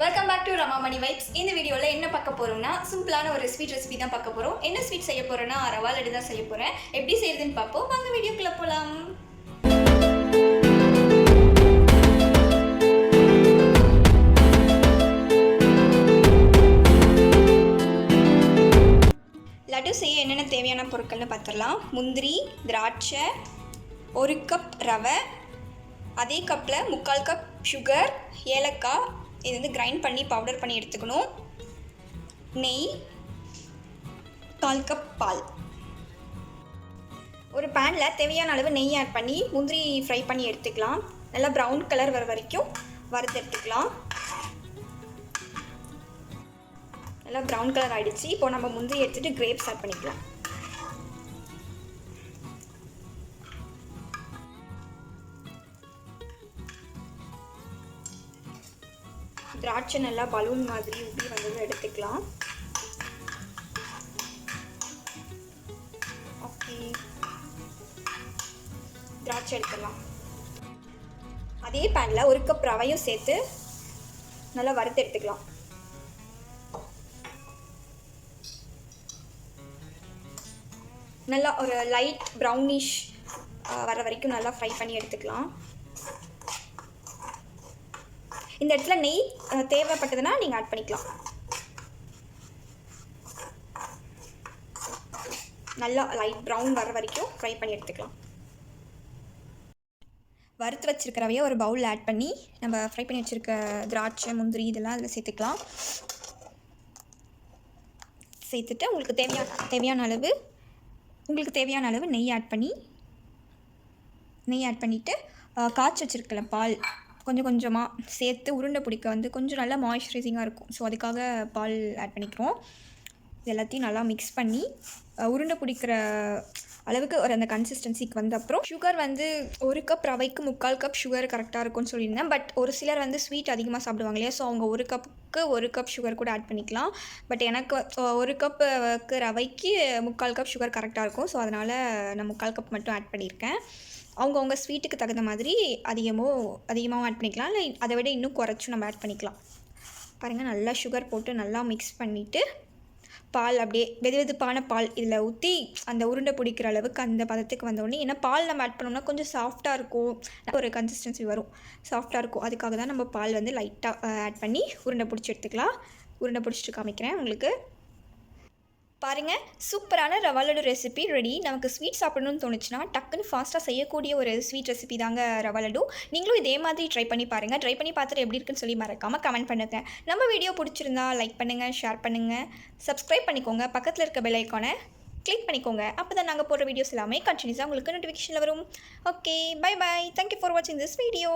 Welcome back to Ramamani vibes இந்த வீடியோவில் என்ன பார்க்க போகிறோம்னா சிம்பிளான ஒரு ஸ்வீட் ரெசிபி தான் பார்க்க போகிறோம் என்ன ஸ்வீட் செய்ய போகிறோன்னா ரவா லட்டு தான் செய்ய போகிறேன் எப்படி செய்யறதுன்னு பார்ப்போம். வாங்க வீடியோக்குள்ளே போகலாம் லட்டு செய்ய என்னென்ன தேவையான பொருட்கள்னு பார்த்துடலாம். முந்திரி திராட்சை ஒரு கப் ரவை அதே கப்பில் முக்கால் கப் சுகர் ஏலக்காய் இது வந்து கிரைண்ட் பண்ணி பவுடர் பண்ணி எடுத்துக்கணும். நெய் கால் கப் பால். ஒரு பேனில் தேவையான அளவு நெய் ஆட் பண்ணி முந்திரி ஃப்ரை பண்ணி எடுத்துக்கலாம். நல்லா ப்ரௌன் கலர் வர வரைக்கும் வறுத்து எடுத்துக்கலாம். நல்லா ப்ரௌன் கலர் ஆகிடுச்சு இப்போ நம்ம முந்திரி எடுத்துகிட்டு கிரேப்ஸ் ஆட் பண்ணிக்கலாம். திராட்சை நல்லா பலூன் மாதிரி ஊற்றி வந்ததும் எடுத்துக்கலாம். ஓகே. திராட்சை எடுத்துடலாம். அதே பேனில் ஒரு கப் ரவையும் சேர்த்து நல்லா வறுத்து எடுத்துக்கலாம். நல்லா ஒரு லைட் ப்ரௌனிஷ் வர வரைக்கும் நல்லா ஃப்ரை பண்ணி எடுத்துக்கலாம். இந்த இடத்துல நெய் தேவைப்பட்டதுன்னா நீங்கள் ஆட் பண்ணிக்கலாம். நல்லா லைட் ப்ரௌன் வர வரைக்கும் ஃப்ரை பண்ணி எடுத்துக்கலாம். வறுத்து வச்சுருக்கிறவையே ஒரு பவுலில் ஆட் பண்ணி நம்ம ஃப்ரை பண்ணி வச்சுருக்க திராட்சை முந்திரி இதெல்லாம் அதில் சேர்த்துக்கலாம். சேர்த்துட்டு உங்களுக்கு தேவையான தேவையான அளவு உங்களுக்கு தேவையான அளவு நெய் ஆட் பண்ணி நெய் ஆட் பண்ணிவிட்டு காய்ச்சி வச்சுருக்கல பால் கொஞ்சம் கொஞ்சமாக சேர்த்து உருண்டை பிடிக்க வந்து கொஞ்சம் நல்லா மாய்ஸ்சரைசிங்காக இருக்கும். ஸோ அதுக்காக பால் ஆட் பண்ணிக்கிறோம். இது எல்லாத்தையும் நல்லா மிக்ஸ் பண்ணி உருண்டை பிடிக்கிற அளவுக்கு ஒரு அந்த கன்சிஸ்டன்சிக்கு வந்த அப்புறம் சுகர் வந்து ஒரு கப் ரவைக்கு முக்கால் கப் சுகர் கரெக்டாக இருக்கும்னு சொல்லியிருந்தேன். பட் ஒரு சிலர் வந்து ஸ்வீட் அதிகமாக சாப்பிடுவாங்க இல்லையா? ஸோ அவங்க ஒரு கப்புக்கு ஒரு கப் சுகர் கூட ஆட் பண்ணிக்கலாம். பட் எனக்கு ஒரு கப்புக்கு ரவைக்கு முக்கால் கப் சுகர் கரெக்டாக இருக்கும். ஸோ அதனால் நான் முக்கால் கப் மட்டும் ஆட் பண்ணியிருக்கேன். அவங்கவுங்க ஸ்வீட்டுக்கு தகுந்த மாதிரி அதிகமோ அதிகமாகவும் ஆட் பண்ணிக்கலாம். இல்லை அதை விட இன்னும் குறைச்சும் நம்ம ஆட் பண்ணிக்கலாம். பாருங்கள் நல்லா சுகர் போட்டு நல்லா மிக்ஸ் பண்ணிவிட்டு பால் அப்படியே வெது வெதுப்பான பால் இதில் ஊற்றி அந்த உருண்டை பிடிக்கிற அளவுக்கு அந்த பதத்துக்கு வந்தோடனே ஏன்னா பால் நம்ம ஆட் பண்ணோம்னா கொஞ்சம் சாஃப்டாக இருக்கும். ஒரு கன்சிஸ்டன்சி வரும். சாஃப்டாக இருக்கும். அதுக்காக தான் நம்ம பால் வந்து லைட்டாக ஆட் பண்ணி உருண்டை பிடிச்சி எடுத்துக்கலாம். உருண்டை பிடிச்சிட்டு காமிக்கிறேன் உங்களுக்கு. பாருங்கள் சூப்பரான ரவா லட்டு ரெசிபி ரெடி நமக்கு ஸ்வீட் சாப்பிடணும்னு தோணுச்சுன்னா டக்குன்னு ஃபாஸ்ட்டாக செய்யக்கூடிய ஒரு ஸ்வீட் ரெசிபி தாங்க ரவா லட்டு. நீங்களும் இதே மாதிரி ட்ரை பண்ணி பாருங்கள் ட்ரை பண்ணி பார்த்துட்டு எப்படி இருக்குன்னு சொல்லி மறக்காமல் கமெண்ட் பண்ணுங்கள் நம்ம வீடியோ பிடிச்சிருந்தா லைக் பண்ணுங்கள் ஷேர் பண்ணுங்கள் சப்ஸ்கிரைப் பண்ணிக்கோங்க. பக்கத்தில் இருக்க பெல் ஐக்கானை கிளிக் பண்ணிக்கோங்க. அப்போ தான் நாங்கள் போடுற வீடியோஸ் எல்லாமே கண்டினியூஸாக உங்களுக்கு நோட்டிஃபிகேஷனில் வரும். Okay bye bye thank you for வாட்சிங் திஸ் வீடியோ